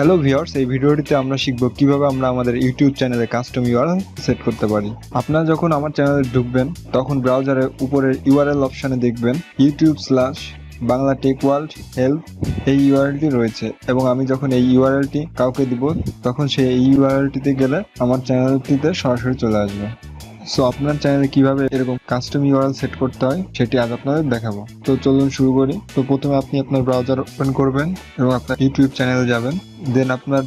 Hello viewers এই ভিডিওটিতে আমরা শিখব কীভাবে আমরা আমাদের ইউটিউব চ্যানেলে কাস্টম ইউআরএল সেট করতে পারি। আপনারা যখন আমার চ্যানেলে ঢুকবেন, তখন ব্রাউজারে উপরের ইউআরএল অপশানে দেখবেন YouTube slash Bangla tech world help এই ইউআরএলটি রয়েছে। এবং আমি যখন এই ইউআরএলটি কাউকে দিব, তখন সে এই ইউআরএলটিতে গেলে আমার চ্যানেলটিতে সরাসরি চলে আসবে। সো আপনার চ্যানেলে কীভাবে এরকম কাস্টম ইউআরএল সেট করতে হয়, সেটি আজ আপনাদের দেখাবো। তো চলুন শুরু করি। তো প্রথমে আপনি আপনার ব্রাউজার ওপেন করবেন এবং আপনার ইউটিউব চ্যানেলে যাবেন। দেন আপনার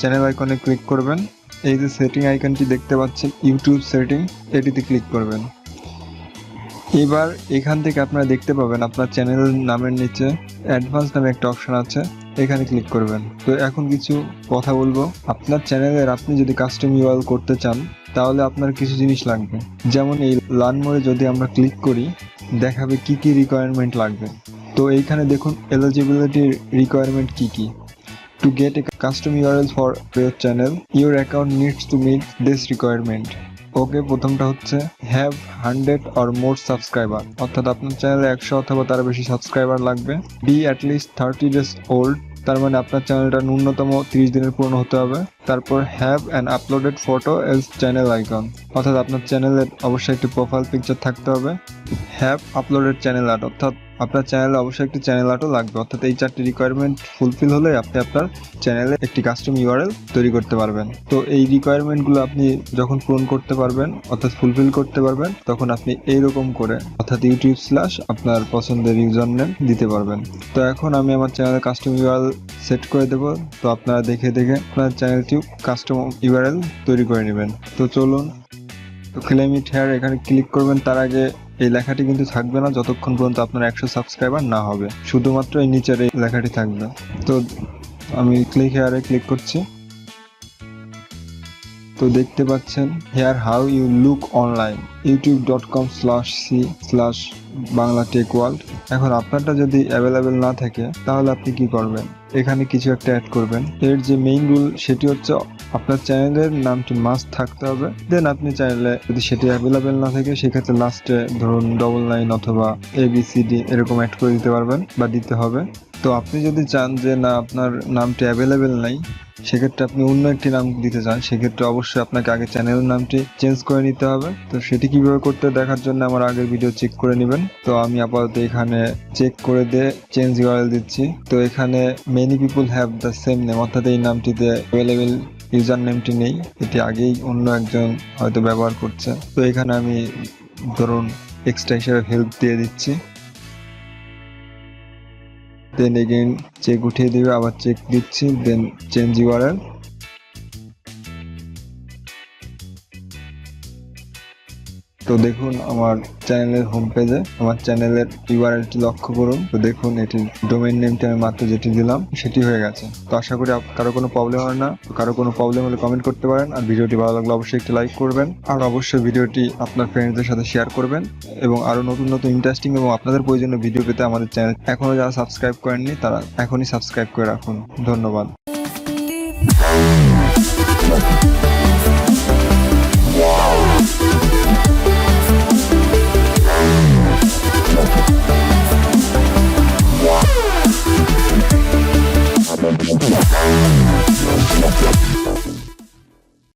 চ্যানেল আইকনে ক্লিক করবেন। এই যে সেটিং আইকনটি দেখতে পাচ্ছেন ইউটিউব সেটিং এটিতে ক্লিক করবেন। এবার এখান থেকে আপনারা দেখতে পাবেন আপনার চ্যানেলের নামের নিচে অ্যাডভান্স নামে একটা অপশন আছে। এখানে ক্লিক করবেন। তো এখন কিছু কথা বলব। আপনার চ্যানেলের আপনি যদি কাস্টম ইউআরএল করতে চান, তাহলে আপনার কিছু জিনিস লাগবে। যেমন এই লার্ন মোড়ে যদি আমরা ক্লিক করি, দেখাবে কি কি রিকোয়ারমেন্ট লাগবে। তো এইখানে দেখুন এলিজিবিলিটি রিকোয়ারমেন্ট কি কি। To get a custom URL for your channel your account needs to meet this requirement okay প্রথমটা হচ্ছে have hundred or more subscriber অর্থাৎ আপনার চ্যানেলে একশো অথবা তার বেশি সাবস্ক্রাইবার লাগবে। Be at least thirty days old তার মানে আপনার চ্যানেলটা ন্যূনতম তিরিশ দিনের পুরনো হতে হবে। তারপর have and uploaded photo as channel icon অর্থাৎ আপনার চ্যানেলের অবশ্যই একটি প্রোফাইল পিকচার থাকতে হবে। হ্যাভ আপলোডেড চ্যানেল আর্ট অর্থাৎ আপনার চ্যানেলে অবশ্যই একটি চ্যানেল আর্টও লাগবে। অর্থাৎ এই চারটি রিকোয়ারমেন্ট ফুলফিল হলে আপনি আপনার চ্যানেলে একটি কাস্টম ইউআরএল তৈরি করতে পারবেন। তো এই রিকোয়ারমেন্টগুলো আপনি যখন পূরণ করতে পারবেন, অর্থাৎ ফুলফিল করতে পারবেন, তখন আপনি এইরকম করে, অর্থাৎ ইউটিউব স্ল্যাশ আপনার পছন্দের ইউজার নেম দিতে পারবেন। তো এখন আমি আমার চ্যানেলে কাস্টম ইউআরএল সেট করে দেবো। তো আপনারা দেখে দেখে আপনার চ্যানেলটি কাস্টম ইউআরএল তৈরি করে নেবেন। তো চলুন, তো ক্লেম ইট হেয়ার এখানে ক্লিক করবেন। তার আগে এই লেখাটি কিন্তু থাকবে না, যতক্ষণ পর্যন্ত আপনার একশো সাবস্ক্রাইবার না হবে। শুধুমাত্র এই নিচের এই লেখাটি থাকবে। তো আমি ক্লিক হেয়ারে ক্লিক করছি। তো দেখতে পাচ্ছেন here how you look online YouTube dot com slash C slash Bangla tech world এখন আপনারটা যদি অ্যাভেলেবেল না থাকে, তাহলে আপনি কি করবেন? এখানে কিছু একটা অ্যাড করবেন। এর যে মেইন রুল সেটি হচ্ছে আপনার চ্যানেলের নামটি মাস্ট থাকতে হবে। দেন আপনি চাইলে যদি সেটি অ্যাভেলেবেল না থাকে, সেক্ষেত্রে লাস্টে ধরুন ডবল লাইন অথবা এবিসিডি এরকম অ্যাড করে দিতে পারবেন বা দিতে হবে। তো আপনি যদি চান যে না, আপনার নামটি অ্যাভেলেবেল নাই, সেক্ষেত্রে আপনি অন্য একটি নাম দিতে চান। সেক্ষেত্রে অবশ্যই আপনাকে আগে চ্যানেলের নামটি চেঞ্জ করে নিতে হবে। তো সেটি কীভাবে করতে দেখার জন্য আমার আগের ভিডিও চেক করে নেবেন। তো আমি আপাতত এখানে চেক করে দিয়ে চেঞ্জ ইউআরএল দিচ্ছি। তো এখানে many people have the same name অর্থাৎ এই নামটিতে অ্যাভেলেবেল ইউজার নেমটি নেই। এটি আগেই অন্য একজন হয়তো ব্যবহার করছে। তো এখানে আমি ধরুন এক্সট্রা হিসেবে হেল্প দিয়ে দিচ্ছি। দেন এগেইন চেক উঠিয়ে দিবে আবার চেক দিচ্ছি দেন চেঞ্জ ইউআরএল তো দেখুন আমার চ্যানেলের হোম পেজে আমার চ্যানেলের ইউআরএলটি লক্ষ্য করুন। তো দেখুন, এটির ডোমেইন নেমটি আমি মাত্র যেটি দিলাম, সেটি হয়ে গেছে। তো আশা করি কারও কোনো প্রবলেম হয় না। কারও কোনো প্রবলেম হলে কমেন্ট করতে পারেন, আর ভিডিওটি ভালো লাগলে অবশ্যই একটি লাইক করবেন, আর অবশ্যই ভিডিওটি আপনার ফ্রেন্ডসদের সাথে শেয়ার করবেন, এবং আরও নতুন নতুন ইন্টারেস্টিং এবং আপনাদের প্রয়োজনীয় ভিডিও পেতে আমাদের চ্যানেল এখনও যারা সাবস্ক্রাইব করেননি, তারা এখনই সাবস্ক্রাইব করে রাখুন। ধন্যবাদ।